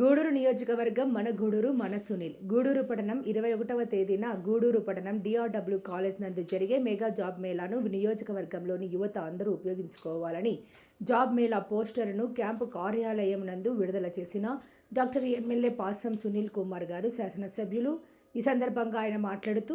గూడూరు నియోజకవర్గం మన గూడూరు మన సునీల్. గూడూరు పట్టణం ఇరవై ఒకటవ తేదీన గూడూరు పట్టణం డిఆర్డబ్ల్యూ కాలేజ్ నందు జరిగే మెగా జాబ్ మేళాను నియోజకవర్గంలోని యువత అందరూ ఉపయోగించుకోవాలని జాబ్ మేళా పోస్టర్ను క్యాంపు కార్యాలయం నందు విడుదల చేసిన డాక్టర్ ఎమ్మెల్యే పాసం సునీల్ కుమార్ గారు శాసనసభ్యులు. ఈ సందర్భంగా ఆయన మాట్లాడుతూ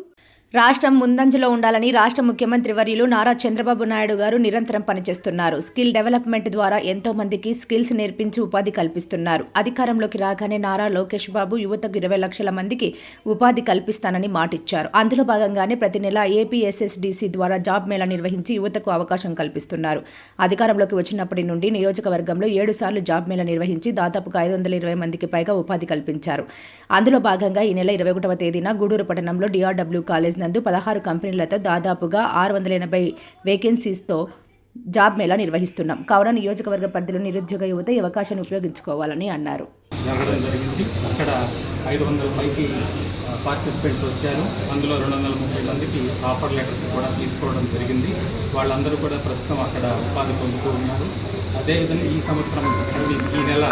రాష్ట్రం ముందంజలో ఉండాలని రాష్ట్ర ముఖ్యమంత్రి వర్యులు నారా చంద్రబాబు నాయుడు గారు నిరంతరం పనిచేస్తున్నారు. స్కిల్ డెవలప్మెంట్ ద్వారా ఎంతో మందికి స్కిల్స్ నేర్పించి ఉపాధి కల్పిస్తున్నారు. అధికారంలోకి రాగానే నారా లోకేష్ బాబు యువతకు ఇరవై లక్షల మందికి ఉపాధి కల్పిస్తానని మాటిచ్చారు. అందులో భాగంగానే ప్రతి నెల ఏపీఎస్ఎస్డిసి ద్వారా జాబ్ మేళా నిర్వహించి యువతకు అవకాశం కల్పిస్తున్నారు. అధికారంలోకి వచ్చినప్పటి నుండి నియోజకవర్గంలో ఏడు సార్లు జాబ్ మేళా నిర్వహించి దాదాపుగా ఐదు వందల ఇరవై మందికి పైగా ఉపాధి కల్పించారు. అందులో భాగంగా ఈ నెల ఇరవై ఒకటవ తేదీన గూడూరు పట్టణంలో డిఆర్డబ్ల్యూ కాలేజ్ నందు పదహారు కంపెనీలతో దాదాపుగా ఆరు వందల ఎనభై వేకెన్సీస్తో జాబ్ మేళా నిర్వహిస్తున్నాం. కావున నియోజకవర్గ పరిధిలో నిరుద్యోగ యువత ఈ అవకాశాన్ని ఉపయోగించుకోవాలని అన్నారు. అక్కడ ఐదు వందల పైకి పార్టిసిపేట్స్ వచ్చారు. అందులో రెండు వందల ముప్పై మందికి ఆఫర్ లెటర్స్ కూడా తీసుకోవడం జరిగింది. వాళ్ళందరూ కూడా ప్రస్తుతం అక్కడ ఉపాధి పొందుతూ ఉన్నారు. అదేవిధంగా ఈ సంవత్సరం ఈ నెల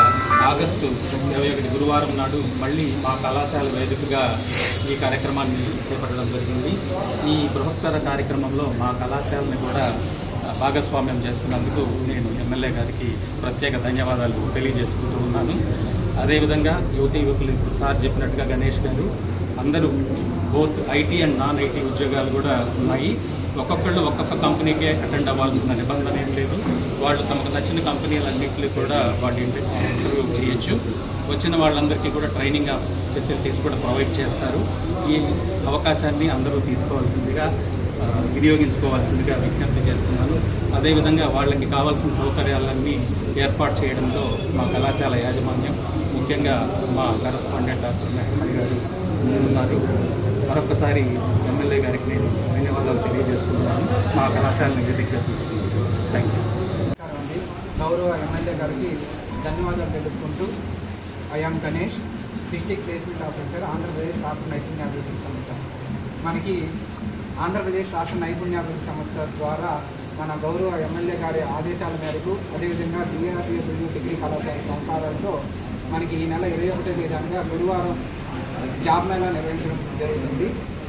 ఆగస్టు ఇరవై ఒకటి గురువారం నాడు మళ్ళీ మా కళాశాల వేదికగా ఈ కార్యక్రమాన్ని చేపట్టడం జరిగింది. ఈ బృహత్తర కార్యక్రమంలో మా కళాశాలని కూడా భాగస్వామ్యం చేస్తున్నందుకు నేను ఎమ్మెల్యే గారికి ప్రత్యేక ధన్యవాదాలు తెలియజేసుకుంటూ ఉన్నాను. అదేవిధంగా యువతి యువకులు సార్ చెప్పినట్టుగా గణేష్ గారు అందరూ both IT and non IT ఉద్యోగాలు కూడా ఉన్నాయి. ఒక్కొక్కళ్ళు ఒక్కొక్క కంపెనీకే అటెండ్ అవ్వాల్సిన నిబంధన ఏం లేదు. వాళ్ళు తమకు నచ్చిన కంపెనీలన్నింటినీ కూడా వాళ్ళు ఇంటర్వ్యూ చేయొచ్చు. వచ్చిన వాళ్ళందరికీ కూడా ట్రైనింగ్ ఫెసిలిటీస్ కూడా ప్రొవైడ్ చేస్తారు. ఈ అవకాశాన్ని అందరూ తీసుకోవాల్సిందిగా వినియోగించుకోవాల్సిందిగా విజ్ఞప్తి చేస్తున్నాను. అదేవిధంగా వాళ్ళకి కావాల్సిన సౌకర్యాలన్నీ ఏర్పాటు చేయడంలో మా కళాశాల యాజమాన్యం ముఖ్యంగా మా కరస్పాండెంట్ డాక్టర్ మరొకసారి ఎమ్మెల్యే గారికి నేను ధన్యవాదాలు తెలియజేసుకుంటున్నాను. మా కళాశాలని వేదికగా తీసుకుంటున్నాను థ్యాంక్ యూ నమస్కారం అండి. గౌరవ ఎమ్మెల్యే గారికి ధన్యవాదాలు తెలుపుకుంటూ I'm Ganesh district placement officer Andhra Pradesh రాష్ట్ర నైపుణ్యాభివృద్ధి సంస్థ మనకి ఆంధ్రప్రదేశ్ రాష్ట్ర నైపుణ్యాభివృద్ధి సంస్థ ద్వారా మన గౌరవ ఎమ్మెల్యే గారి ఆదేశాల మేరకు అదేవిధంగా డిఆర్డిఎస్యూ డిగ్రీ కళాశాల సహకారాలతో మనకి ఈ నెల ఇరవై ఒకటో తేదీగా గురువారం జాబ్ మేళా నిర్వహించడం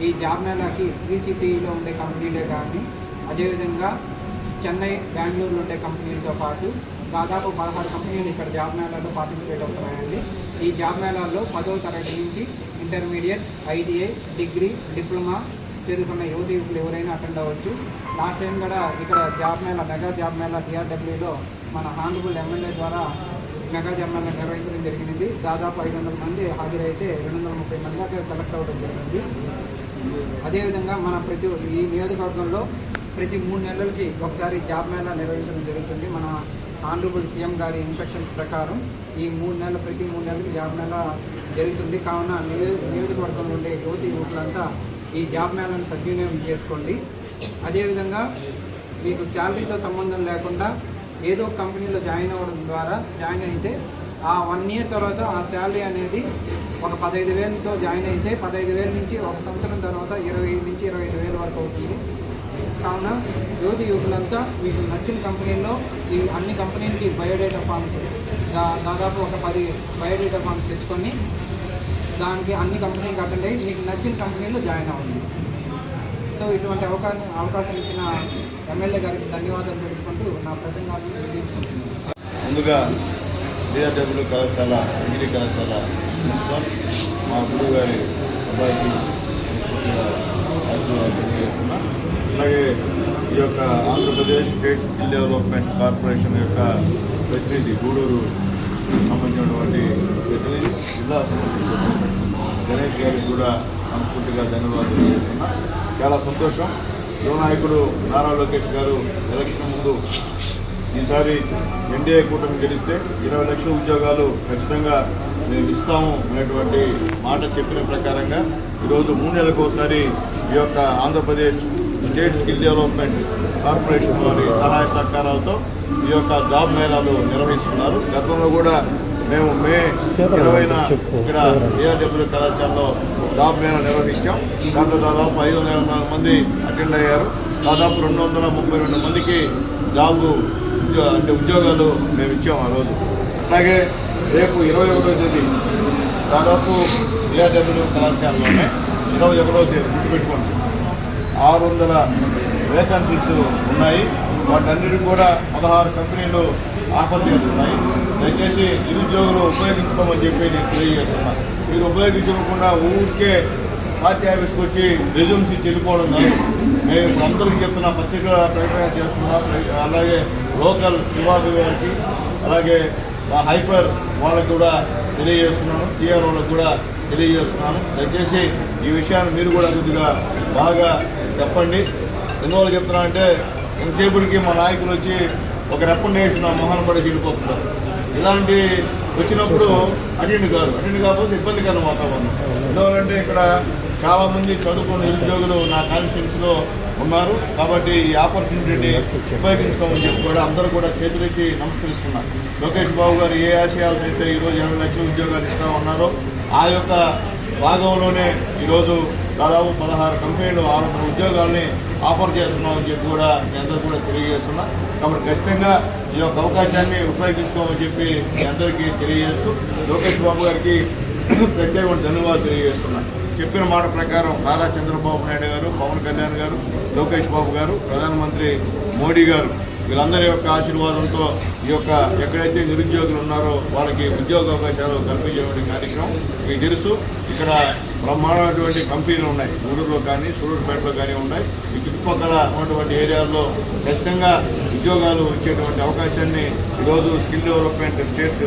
ఈ జాబ్ మేళాకి శ్రీ సిటీలో ఉండే కంపెనీలే కానీ అదేవిధంగా చెన్నై బెంగళూరులో ఉండే కంపెనీలతో పాటు దాదాపు పదహారు కంపెనీలు ఇక్కడ జాబ్ మేళాలో పార్టిసిపేట్ అవుతున్నాయండి. ఈ జాబ్ మేళాల్లో పదవ తరగతి నుంచి ఇంటర్మీడియట్ ఐటీఐ డిగ్రీ డిప్లొమా చదువుకున్న యువత యువకులు ఎవరైనా అటెండ్ అవ్వచ్చు. లాస్ట్ టైం కూడా ఇక్కడ job mela mega job mela టీఆర్డబ్ల్యూలో మన హానరబుల్ ఎమ్మెల్యే ద్వారా మెగా జాబ్ మేళా నిర్వహించడం జరిగింది దాదాపు ఐదు వందల మంది హాజరైతే రెండు వందల ముప్పై మంది అక్కడ సెలెక్ట్ అవ్వడం జరిగింది. అదేవిధంగా మన ప్రతి ఈ నియోజకవర్గంలో ప్రతి మూడు నెలలకి ఒకసారి జాబ్ మేళా నిర్వహించడం జరుగుతుంది. మన ఆనరబుల్ సీఎం గారి ఇన్స్ట్రక్షన్స్ ప్రకారం ఈ మూడు నెలల ప్రతి మూడు నెలలకి జాబ్ మేళా జరుగుతుంది. కావున నియోజకవర్గంలో ఉండే యువతి యువకులంతా ఈ జాబ్ మేళాను సద్వినియోగం చేసుకోండి. అదేవిధంగా మీకు శాలరీతో సంబంధం లేకుండా ఏదో కంపెనీలో జాయిన్ అవ్వడం ద్వారా జాయిన్ అయితే ఆ వన్ ఇయర్ తర్వాత ఆ శాలరీ అనేది ఒక పదహైదు వేలతో జాయిన్ అయితే పదహైదు వేల నుంచి ఒక సంవత్సరం తర్వాత ఇరవై నుంచి ఇరవై ఐదు వేల వరకు అవుతుంది. కావున యువతి యువకులంతా మీకు నచ్చిన కంపెనీల్లో ఈ అన్ని కంపెనీలకి బయోడేటా ఫామ్స్ దా- దాదాపు ఒక పది బయోడేటా ఫామ్స్ తెచ్చుకొని దానికి అన్ని కంపెనీలకు అటెండ్ అయ్యి మీకు నచ్చిన కంపెనీలో జాయిన్ అవ్వండి. సో ఇటువంటి అవకాశం అవకాశం ఇచ్చిన ఎమ్మెల్యే గారికి ధన్యవాదాలు తెలుసుకుంటూ నా ప్రసంగాన్ని ముందుగా డిఆర్డబ్ల్యూ కళాశాల డిగ్రీ కళాశాల ప్రిన్సిపల్ మా గురువు గారి అబ్బాయికి తెలియజేస్తున్నా. అలాగే ఈ యొక్క Andhra Pradesh state skill development corporation యొక్క ప్రతినిధి గూడూరు సంబంధించినటువంటి ప్రతినిధి జిల్లా సంబంధించిన గణేష్ గారికి కూడా మనస్ఫూర్తిగా ధన్యవాదాలు తెలియజేస్తున్నా. చాలా సంతోషం. యువ నాయకుడు నారా లోకేష్ గారు ఎలక్షన్ ముందు ఈసారి ఎన్డీఏ కూటమి గెలిస్తే ఇరవై లక్షల ఉద్యోగాలు ఖచ్చితంగా మేము ఇస్తాము అనేటువంటి మాట చెప్పిన ప్రకారంగా ఈరోజు మూడు నెలలకు ఒకసారి ఈ యొక్క Andhra Pradesh state skill development corporation వారి సహాయ సహకారాలతో ఈ యొక్క జాబ్ మేళాలు నిర్వహిస్తున్నారు. గతంలో కూడా మేము మే ఇరవైన ఇక్కడ ఏఆర్డబ్ల్యూ కళాశాలలో జాబ్ మేళా నిర్వహించాం. దాంట్లో దాదాపు ఐదు వందల మంది అటెండ్ అయ్యారు. దాదాపు రెండు వందల ముప్పై రెండు మందికి జాబు ఉద్యోగ అంటే ఉద్యోగాలు మేము ఇచ్చాము ఆ రోజు. అలాగే రేపు ఇరవై ఒకటో తేదీ దాదాపు డిఆర్డబ్ల్యూ కళాశాలలోనే ఇరవై ఒకటో తేదీ గుర్తుపెట్టుకోండి. ఆరు వందల వేకెన్సీస్ ఉన్నాయి. వాటన్నిటికి కూడా పదహారు కంపెనీలు ఆఫర్ చేస్తున్నాయి. దయచేసి నిరుద్యోగులు ఉపయోగించుకోమని చెప్పి నేను తెలియజేస్తున్నాను మీరు ఉపయోగించుకోకుండా ఊరికే పార్టీ ఆఫీస్కి వచ్చి రెజ్యూమ్స్ ఇచ్చి వెళ్ళిపోవడం కాదు మేము అందరికీ చెప్తున్నా పత్రిక ప్రకటన చేస్తున్నా అలాగే లోకల్ శివాబి గారికి అలాగే మా హైపర్ వాళ్ళకు కూడా తెలియజేస్తున్నాను సిఆర్ కూడా తెలియజేస్తున్నాను. దయచేసి ఈ విషయాన్ని మీరు కూడా కొద్దిగా బాగా చెప్పండి. ఎందువల్ల చెప్తున్నా అంటే ఎంతసేపటికి మా నాయకులు వచ్చి ఒక రికమెండేషన్ మొహన్ పడి చెడిపోతున్నారు ఇలాంటి వచ్చినప్పుడు అటెండ్ కాదు. అటెండ్ కాకపోతే ఇబ్బందికరం వాతావరణం. ఎందువల్లంటే ఇక్కడ చాలామంది చదువుకున్న నిరుద్యోగులు నా కాన్స్టిట్యూన్స్లో ఉన్నారు. కాబట్టి ఈ ఆపర్చునిటీని ఉపయోగించుకోమని చెప్పి కూడా అందరూ కూడా చేతులెత్తి నమస్కరిస్తున్నారు. లోకేష్ బాబు గారు ఏ ఆశయాలతో అయితే ఈరోజు ఇరవై లక్షల ఉద్యోగాలు ఇస్తా ఉన్నారో ఆ యొక్క భాగంలోనే ఈరోజు దాదాపు పదహారు కంపెనీలు ఆరు వందల ఉద్యోగాల్ని ఆఫర్ చేస్తున్నామని చెప్పి కూడా మీ అందరూ కూడా తెలియజేస్తున్నా కాబట్టి ఖచ్చితంగా ఈ యొక్క అవకాశాన్ని ఉపయోగించుకోమని చెప్పి మీ అందరికీ తెలియజేస్తూ లోకేష్ బాబు గారికి ప్రత్యేకమైన ధన్యవాదాలు తెలియజేస్తున్నాను. చెప్పిన మాట ప్రకారం నారా చంద్రబాబు నాయుడు గారు పవన్ కళ్యాణ్ గారు లోకేష్ బాబు గారు ప్రధానమంత్రి మోడీ గారు వీళ్ళందరి యొక్క ఆశీర్వాదంతో ఈ యొక్క ఎక్కడైతే నిరుద్యోగులు ఉన్నారో వాళ్ళకి ఉద్యోగ అవకాశాలు కల్పించేటువంటి కార్యక్రమం మీకు తెలుసు. ఇక్కడ బ్రహ్మాండమైనటువంటి కంపెనీలు ఉన్నాయి. గూడూరులో కానీ సూరూరుపేటలో కానీ ఉన్నాయి. ఈ చుట్టుపక్కల ఉన్నటువంటి ఏరియాల్లో ఖచ్చితంగా ఉద్యోగాలు ఇచ్చేటువంటి అవకాశాన్ని ఈరోజు స్కిల్ డెవలప్మెంట్ స్టేట్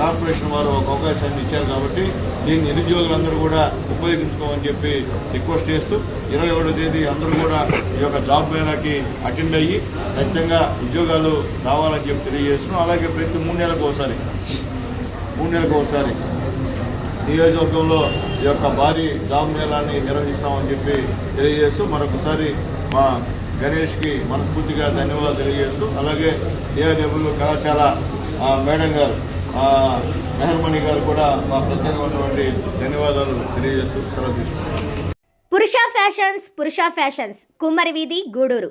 కార్పొరేషన్ వారు ఒక అవకాశాన్ని ఇచ్చారు కాబట్టి దీన్ని నిరుద్యోగులందరూ కూడా ఉపయోగించుకోమని చెప్పి రిక్వెస్ట్ చేస్తూ ఇరవై ఏడో తేదీ అందరూ కూడా ఈ యొక్క జాబ్ మేళాకి అటెండ్ అయ్యి ఖచ్చితంగా ఉద్యోగాలు రావాలని చెప్పి తెలియజేస్తున్నాం. అలాగే ప్రతి మూడు నెలలకు ఒకసారి మూడు నెలలకు ఒకసారి నియోజకవర్గంలో ఈ యొక్క భారీ జాబ్ మేళాన్ని నిర్వహిస్తామని చెప్పి తెలియజేస్తూ మరొకసారి మా గణేష్కి మనస్ఫూర్తిగా ధన్యవాదాలు తెలియజేస్తూ అలాగే డిఆర్డబ్ల్యూ కళాశాల మేడం గారు మెహర్మణి గారు కూడా మా ప్రత్యేకమైనటువంటి ధన్యవాదాలు తెలియజేస్తూ సెలవు తీసుకుంటున్నాను పురుష ఫ్యాషన్స్ పురుష ఫ్యాషన్స్ కుమ్మరి వీధి గూడూరు.